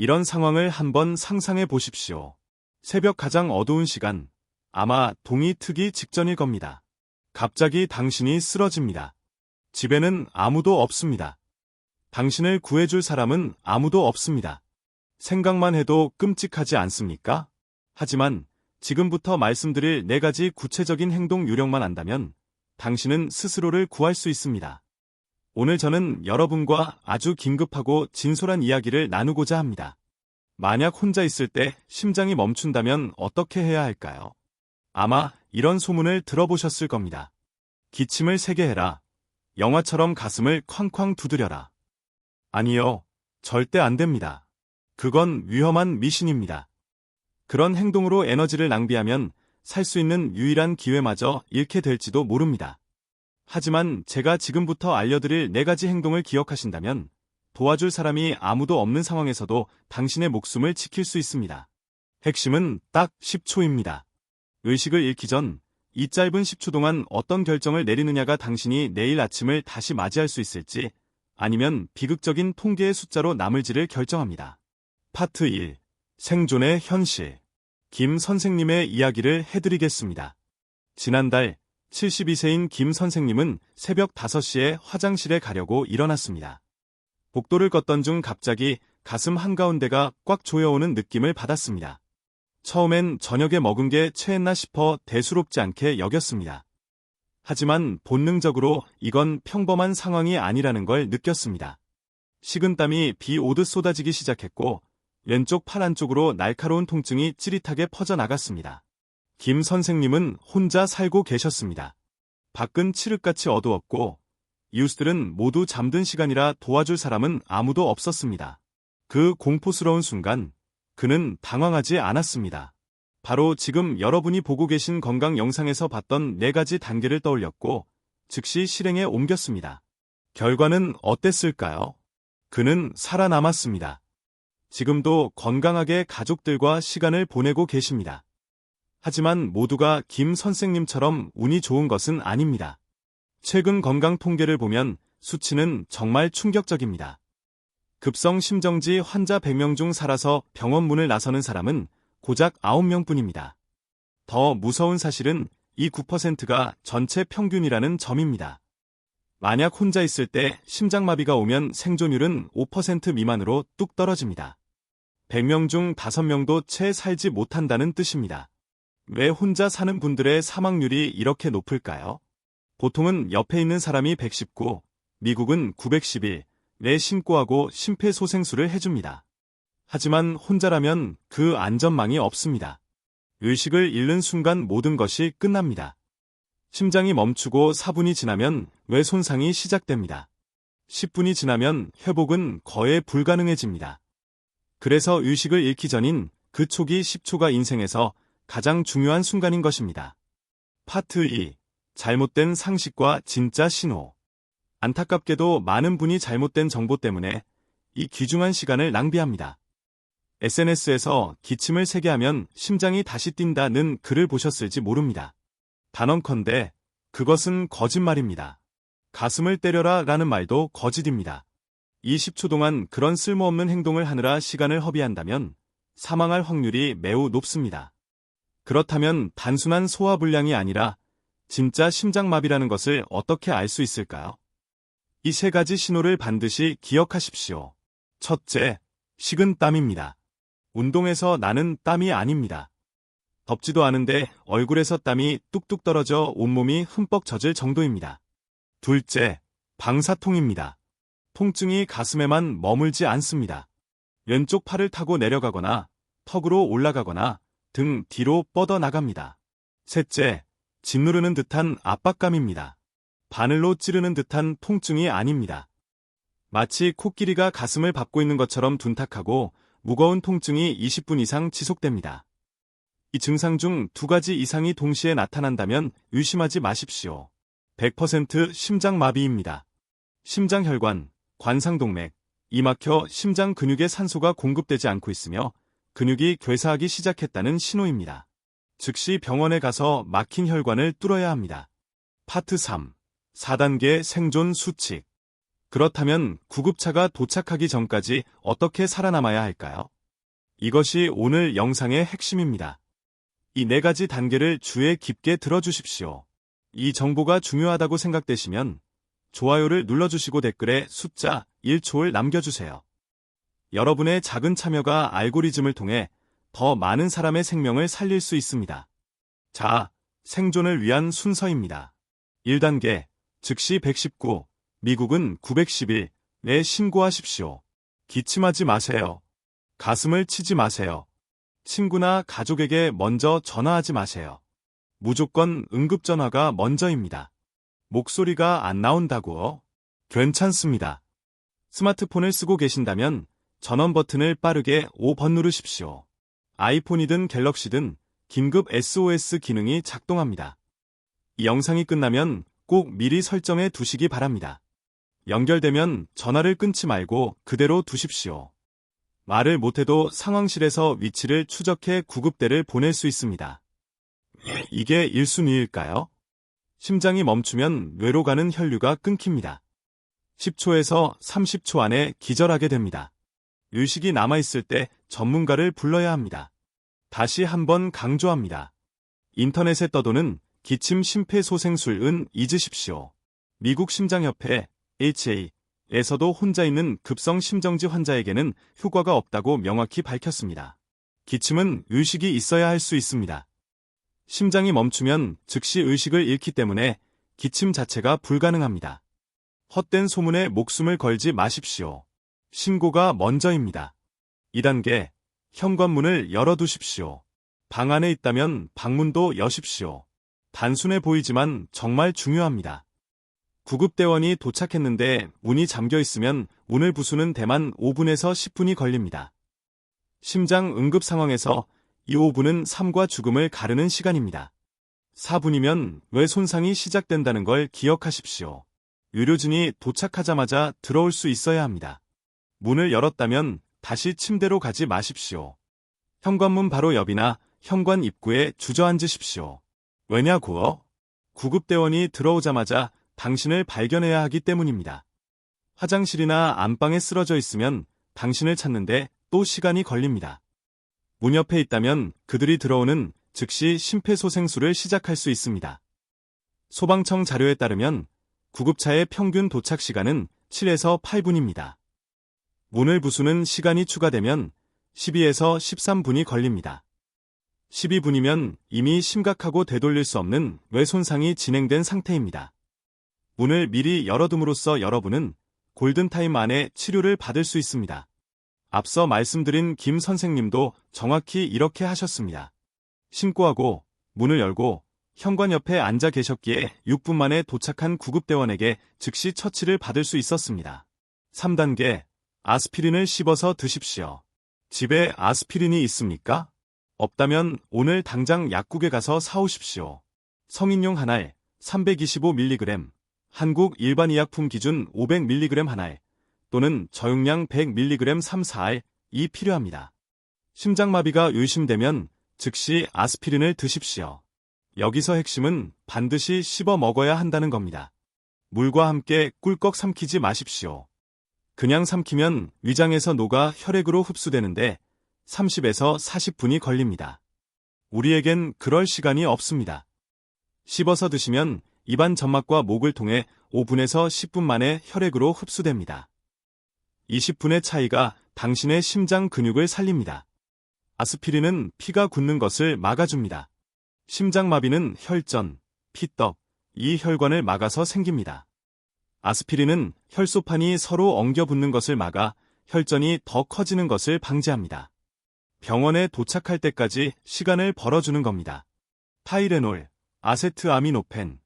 이런 상황을 한번 상상해 보십시오. 새벽 가장 어두운 시간, 아마 동이 트기 직전일 겁니다. 갑자기 당신이 쓰러집니다. 집에는 아무도 없습니다. 당신을 구해줄 사람은 아무도 없습니다. 생각만 해도 끔찍하지 않습니까? 하지만 지금부터 말씀드릴 네 가지 구체적인 행동 유령만 안다면 당신은 스스로를 구할 수 있습니다. 오늘 저는 여러분과 아주 긴급하고 진솔한 이야기를 나누고자 합니다. 만약 혼자 있을 때 심장이 멈춘다면 어떻게 해야 할까요? 아마 이런 소문을 들어보셨을 겁니다. 기침을 세게 해라. 영화처럼 가슴을 쾅쾅 두드려라. 아니요. 절대 안 됩니다. 그건 위험한 미신입니다. 그런 행동으로 에너지를 낭비하면 살 수 있는 유일한 기회마저 잃게 될지도 모릅니다. 하지만 제가 지금부터 알려드릴 네 가지 행동을 기억하신다면 도와줄 사람이 아무도 없는 상황에서도 당신의 목숨을 지킬 수 있습니다. 핵심은 딱 10초입니다. 의식을 잃기 전 이 짧은 10초 동안 어떤 결정을 내리느냐가 당신이 내일 아침을 다시 맞이할 수 있을지 아니면 비극적인 통계의 숫자로 남을지를 결정합니다. 파트 1. 생존의 현실. 김 선생님의 이야기를 해드리겠습니다. 지난달 72세인 김 선생님은 새벽 5시에 화장실에 가려고 일어났습니다. 복도를 걷던 중 갑자기 가슴 한가운데가 꽉 조여오는 느낌을 받았습니다. 처음엔 저녁에 먹은 게 체했나 싶어 대수롭지 않게 여겼습니다. 하지만 본능적으로 이건 평범한 상황이 아니라는 걸 느꼈습니다. 식은땀이 비 오듯 쏟아지기 시작했고 왼쪽 팔 안쪽으로 날카로운 통증이 찌릿하게 퍼져나갔습니다. 김 선생님은 혼자 살고 계셨습니다. 밖은 칠흑같이 어두웠고 이웃들은 모두 잠든 시간이라 도와줄 사람은 아무도 없었습니다. 그 공포스러운 순간 그는 당황하지 않았습니다. 바로 지금 여러분이 보고 계신 건강 영상에서 봤던 네 가지 단계를 떠올렸고 즉시 실행에 옮겼습니다. 결과는 어땠을까요? 그는 살아남았습니다. 지금도 건강하게 가족들과 시간을 보내고 계십니다. 하지만 모두가 김 선생님처럼 운이 좋은 것은 아닙니다. 최근 건강 통계를 보면 수치는 정말 충격적입니다. 급성 심정지 환자 100명 중 살아서 병원 문을 나서는 사람은 고작 9명 뿐입니다. 더 무서운 사실은 이 9%가 전체 평균이라는 점입니다. 만약 혼자 있을 때 심장마비가 오면 생존율은 5% 미만으로 뚝 떨어집니다. 100명 중 5명도 채 살지 못한다는 뜻입니다. 왜 혼자 사는 분들의 사망률이 이렇게 높을까요? 보통은 옆에 있는 사람이 119, 미국은 911, 내 신고하고 심폐소생술을 해줍니다. 하지만 혼자라면 그 안전망이 없습니다. 의식을 잃는 순간 모든 것이 끝납니다. 심장이 멈추고 4분이 지나면 뇌 손상이 시작됩니다. 10분이 지나면 회복은 거의 불가능해집니다. 그래서 의식을 잃기 전인 그 초기 10초가 인생에서 가장 중요한 순간인 것입니다. 파트 2. 잘못된 상식과 진짜 신호. 안타깝게도 많은 분이 잘못된 정보 때문에 이 귀중한 시간을 낭비합니다. SNS에서 기침을 세게 하면 심장이 다시 뛴다는 글을 보셨을지 모릅니다. 단언컨대 그것은 거짓말입니다. 가슴을 때려라 라는 말도 거짓입니다. 20초 동안 그런 쓸모없는 행동을 하느라 시간을 허비한다면 사망할 확률이 매우 높습니다. 그렇다면 단순한 소화불량이 아니라 진짜 심장마비라는 것을 어떻게 알 수 있을까요? 이 세 가지 신호를 반드시 기억하십시오. 첫째, 식은 땀입니다. 운동에서 나는 땀이 아닙니다. 덥지도 않은데 얼굴에서 땀이 뚝뚝 떨어져 온몸이 흠뻑 젖을 정도입니다. 둘째, 방사통입니다. 통증이 가슴에만 머물지 않습니다. 왼쪽 팔을 타고 내려가거나 턱으로 올라가거나 등 뒤로 뻗어 나갑니다. 셋째, 짓누르는 듯한 압박감입니다. 바늘로 찌르는 듯한 통증이 아닙니다. 마치 코끼리가 가슴을 밟고 있는 것처럼 둔탁하고 무거운 통증이 20분 이상 지속됩니다. 이 증상 중 두 가지 이상이 동시에 나타난다면 의심하지 마십시오. 100% 심장마비입니다. 심장혈관, 관상동맥, 이 막혀 심장 근육에 산소가 공급되지 않고 있으며 근육이 괴사하기 시작했다는 신호입니다. 즉시 병원에 가서 막힌 혈관을 뚫어야 합니다. 파트 3. 4단계 생존 수칙. 그렇다면 구급차가 도착하기 전까지 어떻게 살아남아야 할까요? 이것이 오늘 영상의 핵심입니다. 이 네 가지 단계를 주에 깊게 들어주십시오. 이 정보가 중요하다고 생각되시면 좋아요를 눌러주시고 댓글에 숫자 1초를 남겨주세요. 여러분의 작은 참여가 알고리즘을 통해 더 많은 사람의 생명을 살릴 수 있습니다. 자, 생존을 위한 순서입니다. 1단계, 즉시 119, 미국은 911에 신고하십시오. 기침하지 마세요. 가슴을 치지 마세요. 친구나 가족에게 먼저 전화하지 마세요. 무조건 응급전화가 먼저입니다. 목소리가 안 나온다고요? 괜찮습니다. 스마트폰을 쓰고 계신다면 전원 버튼을 빠르게 5번 누르십시오. 아이폰이든 갤럭시든 긴급 SOS 기능이 작동합니다. 이 영상이 끝나면 꼭 미리 설정해 두시기 바랍니다. 연결되면 전화를 끊지 말고 그대로 두십시오. 말을 못해도 상황실에서 위치를 추적해 구급대를 보낼 수 있습니다. 이게 1순위일까요? 심장이 멈추면 뇌로 가는 혈류가 끊깁니다. 10초에서 30초 안에 기절하게 됩니다. 의식이 남아있을 때 전문가를 불러야 합니다. 다시 한번 강조합니다. 인터넷에 떠도는 기침 심폐소생술은 잊으십시오. 미국 심장협회 HA에서도 혼자 있는 급성 심정지 환자에게는 효과가 없다고 명확히 밝혔습니다. 기침은 의식이 있어야 할 수 있습니다. 심장이 멈추면 즉시 의식을 잃기 때문에 기침 자체가 불가능합니다. 헛된 소문에 목숨을 걸지 마십시오. 신고가 먼저입니다. 2단계, 현관문을 열어두십시오. 방 안에 있다면 방문도 여십시오. 단순해 보이지만 정말 중요합니다. 구급대원이 도착했는데 문이 잠겨 있으면 문을 부수는 데만 5분에서 10분이 걸립니다. 심장 응급 상황에서 이 5분은 삶과 죽음을 가르는 시간입니다. 4분이면 뇌 손상이 시작된다는 걸 기억하십시오. 의료진이 도착하자마자 들어올 수 있어야 합니다. 문을 열었다면 다시 침대로 가지 마십시오. 현관문 바로 옆이나 현관 입구에 주저앉으십시오. 왜냐고요? 구급대원이 들어오자마자 당신을 발견해야 하기 때문입니다. 화장실이나 안방에 쓰러져 있으면 당신을 찾는데 또 시간이 걸립니다. 문 옆에 있다면 그들이 들어오는 즉시 심폐소생술을 시작할 수 있습니다. 소방청 자료에 따르면 구급차의 평균 도착 시간은 7에서 8분입니다. 문을 부수는 시간이 추가되면 12에서 13분이 걸립니다. 12분이면 이미 심각하고 되돌릴 수 없는 뇌 손상이 진행된 상태입니다. 문을 미리 열어둠으로써 여러분은 골든타임 안에 치료를 받을 수 있습니다. 앞서 말씀드린 김 선생님도 정확히 이렇게 하셨습니다. 신고하고 문을 열고 현관 옆에 앉아 계셨기에 6분 만에 도착한 구급대원에게 즉시 처치를 받을 수 있었습니다. 3단계 아스피린을 씹어서 드십시오. 집에 아스피린이 있습니까? 없다면 오늘 당장 약국에 가서 사오십시오. 성인용 한 알 325mg, 한국 일반 의약품 기준 500mg 한 알, 또는 저용량 100mg 3, 4알이 필요합니다. 심장마비가 의심되면 즉시 아스피린을 드십시오. 여기서 핵심은 반드시 씹어 먹어야 한다는 겁니다. 물과 함께 꿀꺽 삼키지 마십시오. 그냥 삼키면 위장에서 녹아 혈액으로 흡수되는데 30에서 40분이 걸립니다. 우리에겐 그럴 시간이 없습니다. 씹어서 드시면 입안 점막과 목을 통해 5분에서 10분 만에 혈액으로 흡수됩니다. 20분의 차이가 당신의 심장 근육을 살립니다. 아스피린은 피가 굳는 것을 막아줍니다. 심장마비는 혈전, 피떡, 이 혈관을 막아서 생깁니다. 아스피린은 혈소판이 서로 엉겨 붙는 것을 막아 혈전이 더 커지는 것을 방지합니다. 병원에 도착할 때까지 시간을 벌어주는 겁니다. 타이레놀, 아세트아미노펜,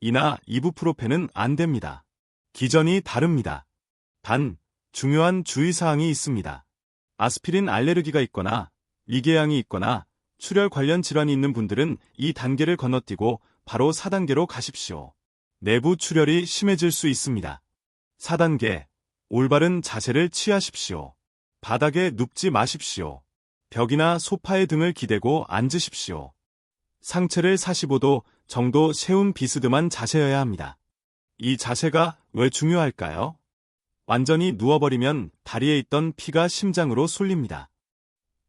이나 이부프로펜은 안 됩니다. 기전이 다릅니다. 단, 중요한 주의사항이 있습니다. 아스피린 알레르기가 있거나 위궤양이 있거나 출혈 관련 질환이 있는 분들은 이 단계를 건너뛰고 바로 4단계로 가십시오. 내부 출혈이 심해질 수 있습니다. 4단계. 올바른 자세를 취하십시오. 바닥에 눕지 마십시오. 벽이나 소파에 등을 기대고 앉으십시오. 상체를 45도 정도 세운 비스듬한 자세여야 합니다. 이 자세가 왜 중요할까요? 완전히 누워버리면 다리에 있던 피가 심장으로 쏠립니다.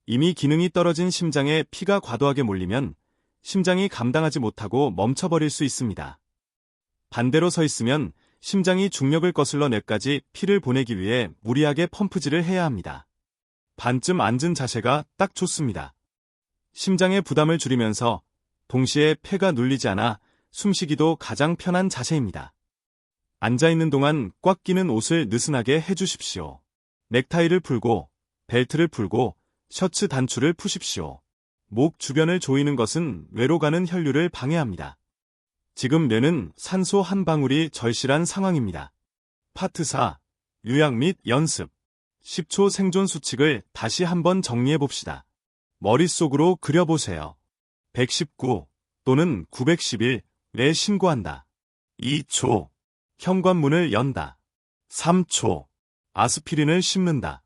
이미 기능이 떨어진 심장에 피가 과도하게 몰리면 심장이 감당하지 못하고 멈춰버릴 수 있습니다. 반대로 서 있으면 심장이 중력을 거슬러 뇌까지 피를 보내기 위해 무리하게 펌프질을 해야 합니다. 반쯤 앉은 자세가 딱 좋습니다. 심장의 부담을 줄이면서 동시에 폐가 눌리지 않아 숨쉬기도 가장 편한 자세입니다. 앉아있는 동안 꽉 끼는 옷을 느슨하게 해주십시오. 넥타이를 풀고, 벨트를 풀고, 셔츠 단추를 푸십시오. 목 주변을 조이는 것은 뇌로 가는 혈류를 방해합니다. 지금 뇌는 산소 한 방울이 절실한 상황입니다. 파트 4. 요약 및 연습. 10초 생존 수칙을 다시 한번 정리해 봅시다. 머릿속으로 그려보세요. 119 또는 911, 뇌 신고한다. 2초. 현관문을 연다. 3초. 아스피린을 씹는다.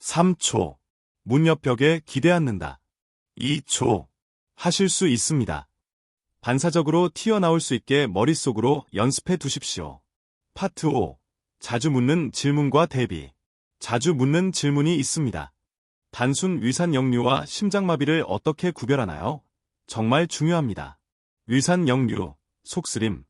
3초. 문 옆 벽에 기대 앉는다. 2초. 하실 수 있습니다. 반사적으로 튀어나올 수 있게 머릿속으로 연습해 두십시오. 파트 5. 자주 묻는 질문과 대비. 자주 묻는 질문이 있습니다. 단순 위산 역류와 심장마비를 어떻게 구별하나요? 정말 중요합니다. 위산 역류, 속쓰림,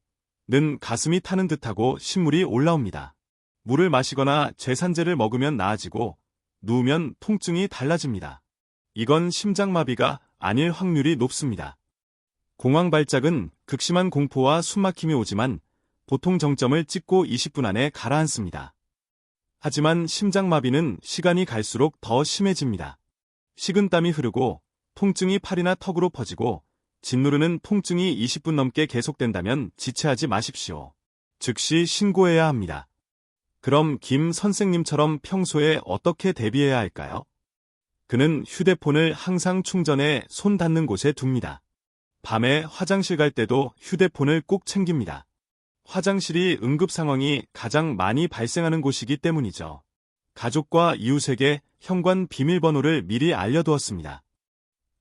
는 가슴이 타는 듯하고 신물이 올라옵니다. 물을 마시거나 제산제를 먹으면 나아지고 누우면 통증이 달라집니다. 이건 심장마비가 아닐 확률이 높습니다. 공황 발작은 극심한 공포와 숨막힘이 오지만 보통 정점을 찍고 20분 안에 가라앉습니다. 하지만 심장마비는 시간이 갈수록 더 심해집니다. 식은땀이 흐르고 통증이 팔이나 턱으로 퍼지고 짓누르는 통증이 20분 넘게 계속된다면 지체하지 마십시오. 즉시 신고해야 합니다. 그럼 김 선생님처럼 평소에 어떻게 대비해야 할까요? 그는 휴대폰을 항상 충전해 손 닿는 곳에 둡니다. 밤에 화장실 갈 때도 휴대폰을 꼭 챙깁니다. 화장실이 응급 상황이 가장 많이 발생하는 곳이기 때문이죠. 가족과 이웃에게 현관 비밀번호를 미리 알려두었습니다.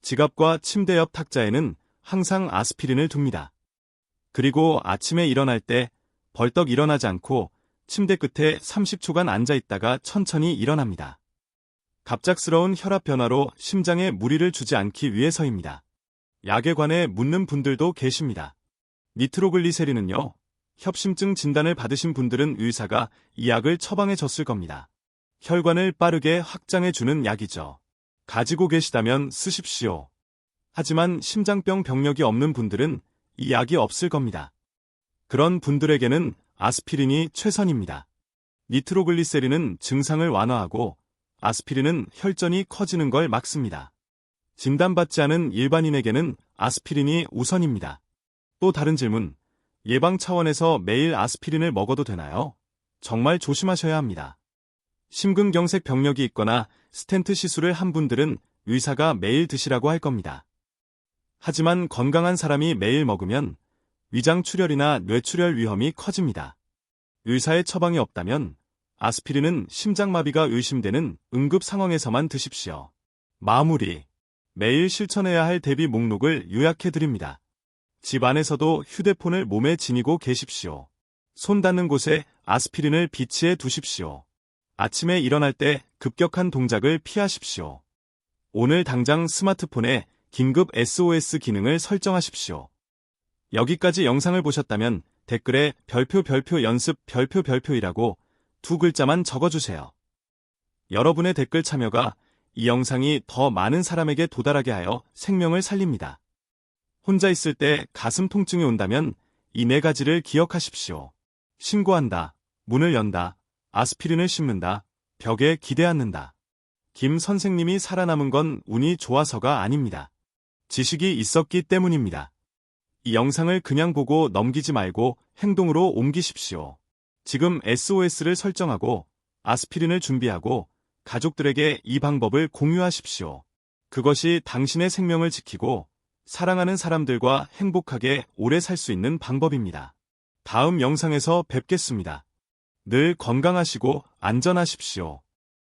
지갑과 침대 옆 탁자에는 항상 아스피린을 둡니다. 그리고 아침에 일어날 때 벌떡 일어나지 않고 침대 끝에 30초간 앉아 있다가 천천히 일어납니다. 갑작스러운 혈압 변화로 심장에 무리를 주지 않기 위해서입니다. 약에 관해 묻는 분들도 계십니다. 니트로글리세린은요, 협심증 진단을 받으신 분들은 의사가 이 약을 처방해 줬을 겁니다. 혈관을 빠르게 확장해 주는 약이죠. 가지고 계시다면 쓰십시오. 하지만 심장병 병력이 없는 분들은 이 약이 없을 겁니다. 그런 분들에게는 아스피린이 최선입니다. 니트로글리세린은 증상을 완화하고 아스피린은 혈전이 커지는 걸 막습니다. 진단받지 않은 일반인에게는 아스피린이 우선입니다. 또 다른 질문. 예방 차원에서 매일 아스피린을 먹어도 되나요? 정말 조심하셔야 합니다. 심근경색 병력이 있거나 스텐트 시술을 한 분들은 의사가 매일 드시라고 할 겁니다. 하지만 건강한 사람이 매일 먹으면 위장 출혈이나 뇌출혈 위험이 커집니다. 의사의 처방이 없다면 아스피린은 심장마비가 의심되는 응급 상황에서만 드십시오. 마무리. 매일 실천해야 할 대비 목록을 요약해 드립니다. 집 안에서도 휴대폰을 몸에 지니고 계십시오. 손 닿는 곳에 아스피린을 비치해 두십시오. 아침에 일어날 때 급격한 동작을 피하십시오. 오늘 당장 스마트폰에 긴급 SOS 기능을 설정하십시오. 여기까지 영상을 보셨다면 댓글에 별표 별표 연습 별표 별표이라고 두 글자만 적어주세요. 여러분의 댓글 참여가 이 영상이 더 많은 사람에게 도달하게 하여 생명을 살립니다. 혼자 있을 때 가슴 통증이 온다면 이 네 가지를 기억하십시오. 신고한다, 문을 연다, 아스피린을 씹는다, 벽에 기대 앉는다. 김 선생님이 살아남은 건 운이 좋아서가 아닙니다. 지식이 있었기 때문입니다. 이 영상을 그냥 보고 넘기지 말고 행동으로 옮기십시오. 지금 SOS를 설정하고 아스피린을 준비하고 가족들에게 이 방법을 공유하십시오. 그것이 당신의 생명을 지키고 사랑하는 사람들과 행복하게 오래 살 수 있는 방법입니다. 다음 영상에서 뵙겠습니다. 늘 건강하시고 안전하십시오.